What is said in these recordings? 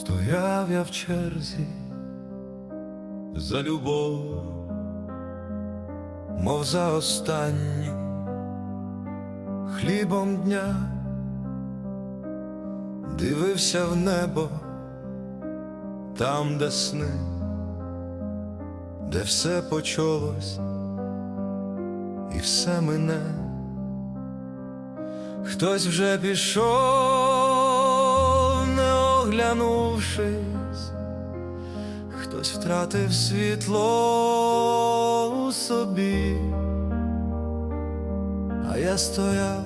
Стояв я в черзі за любов, мов за останнім хлібом дня, дивився в небо, там, де сни, де все почалось і все мине. Хтось вже пішов, оглянувшись, хтось втратив світло у собі, а я стояв,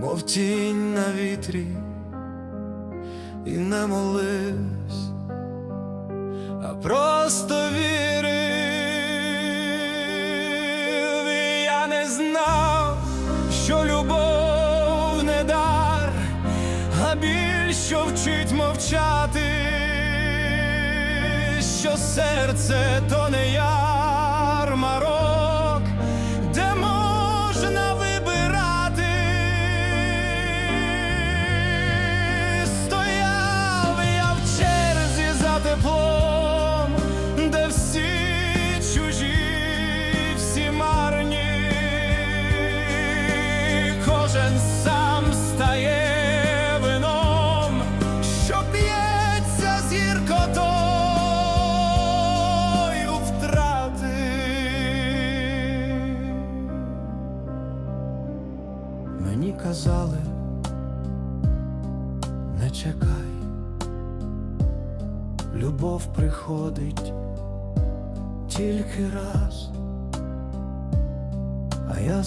мов тінь на вітрі, і не молився, а просто вірив, і я не знав, що любов а біль, що вчить мовчати, що серце то не ярмарок, Мені казали, не чекай, любов приходить тільки раз, а я